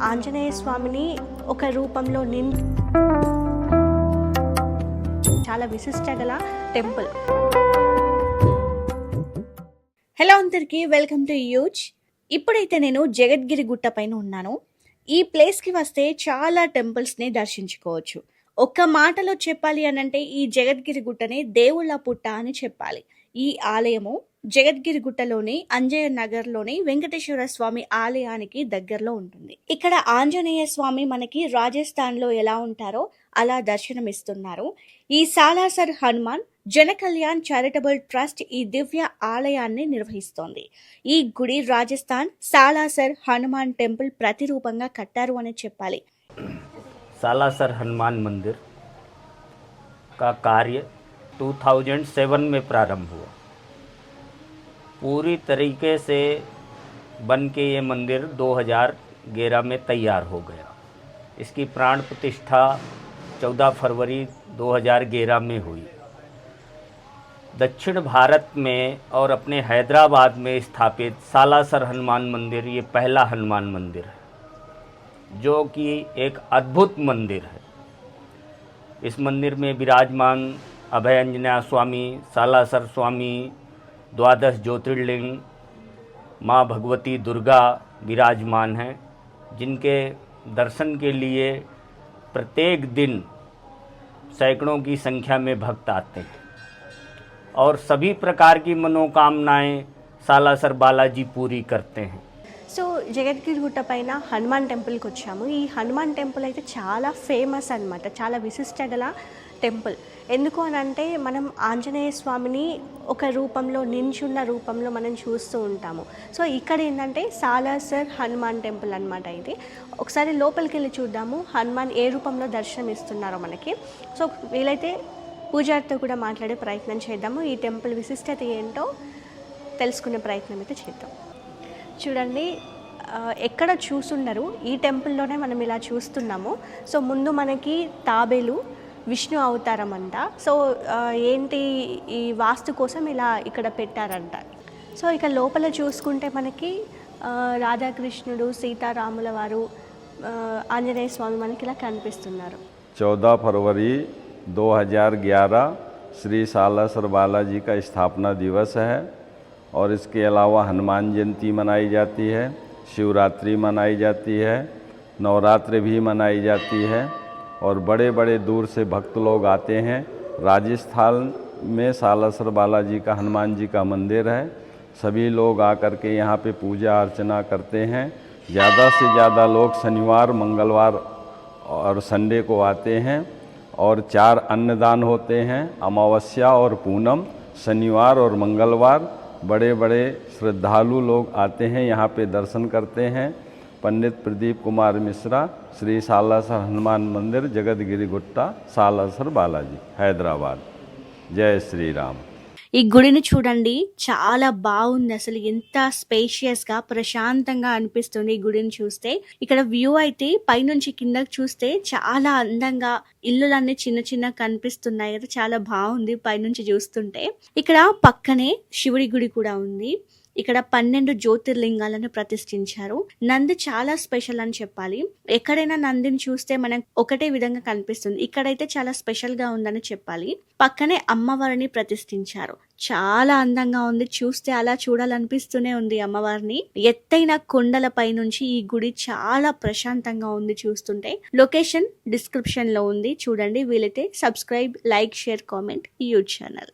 ఆంజనేయ స్వామిని ఒక రూపంలో నిన్ చాలా విశిష్ట గల టెంపుల్. హలో అందరికీ వెల్కమ్ టు యూజ్ ఇప్పుడైతే నేను జగద్గిరి గుట్ట పైన ఉన్నాను. ఈ ప్లేస్కి వస్తే చాలా టెంపుల్స్ని దర్శించుకోవచ్చు. ఒక్క మాటలో చెప్పాలి అని అంటే ఈ జగద్గిరి గుట్టనే దేవుళ్ళ పుట్ట అని చెప్పాలి. ఈ ఆలయము జగద్గిరి గుట్టలోని అంజయ నగర్లోని వెంకటేశ్వర స్వామి ఆలయానికి దగ్గరలో ఉంటుంది. ఇక్కడ ఆంజనేయ స్వామి మనకి రాజస్థాన్లో ఎలా ఉంటారో అలా దర్శనమిస్తున్నారు. ఈ సాలాసర్ హనుమాన్ జన కళ్యాణ్ చారిటబుల్ ట్రస్ట్ ఈ దివ్య ఆలయాన్ని నిర్వహిస్తోంది. ఈ గుడి రాజస్థాన్ సాలాసర్ హనుమాన్ టెంపుల్ ప్రతిరూపంగా కట్టారు అని చెప్పాలి. सालासर हनुमान मंदिर का कार्य 2007 में प्रारंभ हुआ। पूरी तरीके से बन के ये मंदिर 2011 में तैयार हो गया। इसकी प्राण प्रतिष्ठा 14 फरवरी 2011 में हुई। दक्षिण भारत में और अपने हैदराबाद में स्थापित सालासर हनुमान मंदिर, ये पहला हनुमान मंदिर है। जो कि एक अद्भुत मंदिर है। इस मंदिर में विराजमान अभय अंजना स्वामी सालासर स्वामी, द्वादश ज्योतिर्लिंग, माँ भगवती दुर्गा विराजमान हैं, जिनके दर्शन के लिए प्रत्येक दिन सैकड़ों की संख्या में भक्त आते हैं। और सभी प्रकार की मनोकामनाएँ सालासर बालाजी पूरी करते हैं। సో జగద్గిరి గుట్ట పైన హనుమాన్ టెంపుల్కి వచ్చాము. ఈ హనుమాన్ టెంపుల్ అయితే చాలా ఫేమస్ అన్నమాట. చాలా విశిష్ట గల టెంపుల్. ఎందుకు అని అంటే మనం ఆంజనేయ స్వామిని ఒక రూపంలో నించున్న రూపంలో మనం చూస్తూ ఉంటాము. సో ఇక్కడ ఏంటంటే సాలాసర్ హనుమాన్ టెంపుల్ అనమాట ఇది. ఒకసారి లోపలికి వెళ్ళి చూద్దాము. హనుమాన్ ఏ రూపంలో దర్శనం ఇస్తున్నారో మనకి. సో వీలైతే పూజారితో కూడా మాట్లాడే ప్రయత్నం చేద్దాము. ఈ టెంపుల్ విశిష్టత ఏంటో తెలుసుకునే ప్రయత్నం అయితే చేద్దాం. చూడండి ఆ, ఎక్కడ చూసుండరు ఈ టెంపుల్లోనే మనం ఇలా చూస్తున్నాము సో ముందు మనకి తాబేలు విష్ణు అవతారం అంట సో ఆ, ఏంటి ఈ వాస్తు కోసం ఇలా ఇక్కడ పెట్టారంట సో ఇక లోపల చూసుకుంటే మనకి ఆ, రాధాకృష్ణుడు సీతారాముల వారు ఆ, ఆంజనేయ స్వామి మనకి ఇలా కనిపిస్తున్నారు 14 फरवरी 2011 श्री सालासर बालाजी का स्थापना दिवस है और इसके अलावा हनुमान जयंती मनाई जाती है, शिवरात्रि मनाई जाती है, नवरात्रि भी मनाई जाती है और बड़े बड़े दूर से भक्त लोग आते हैं। राजस्थान में सालासर बालाजी का, हनुमान जी का मंदिर है। सभी लोग आकर के यहाँ पे पूजा अर्चना करते हैं। ज़्यादा से ज़्यादा लोग शनिवार, मंगलवार और संडे को आते हैं और चार अन्नदान होते हैं, अमावस्या और पूनम, शनिवार और मंगलवार। बड़े बड़े श्रद्धालु लोग आते हैं, यहाँ पे दर्शन करते हैं। पंडित प्रदीप कुमार मिश्रा, श्री सालासर हनुमान मंदिर जगत जगतगिरी गुट्टा सालासर बालाजी, हैदराबाद। जय श्री राम। ఈ గుడిని చూడండి. చాలా బాగుంది అసలు. ఎంత స్పేషియస్గా ప్రశాంతంగా అనిపిస్తుంది ఈ గుడిని చూస్తే. ఇక్కడ వ్యూ అయితే పైనుంచి కిందకి చూస్తే చాలా అందంగా ఇల్లులన్నీ చిన్న చిన్న కనిపిస్తున్నాయి కదా. చాలా బాగుంది పైనుంచి చూస్తుంటే. ఇక్కడ పక్కనే శివుడి గుడి కూడా ఉంది. ఇక్కడ పన్నెండు జ్యోతిర్లింగాలను ప్రతిష్ఠించారు. నంది చాలా స్పెషల్ అని చెప్పాలి. ఎక్కడైనా నందిని చూస్తే మనకు ఒకటే విధంగా కనిపిస్తుంది. ఇక్కడైతే చాలా స్పెషల్గా ఉందని చెప్పాలి. పక్కనే అమ్మవారిని ప్రతిష్ఠించారు. చాలా అందంగా ఉంది. చూస్తే అలా చూడాలనిపిస్తూనే ఉంది అమ్మవారిని. ఎత్తైన కొండలపై నుంచి ఈ గుడి చాలా ప్రశాంతంగా ఉంది చూస్తుంటే. లొకేషన్ డిస్క్రిప్షన్లో ఉంది. చూడండి. వీలైతే subscribe like share comment YouTube channel.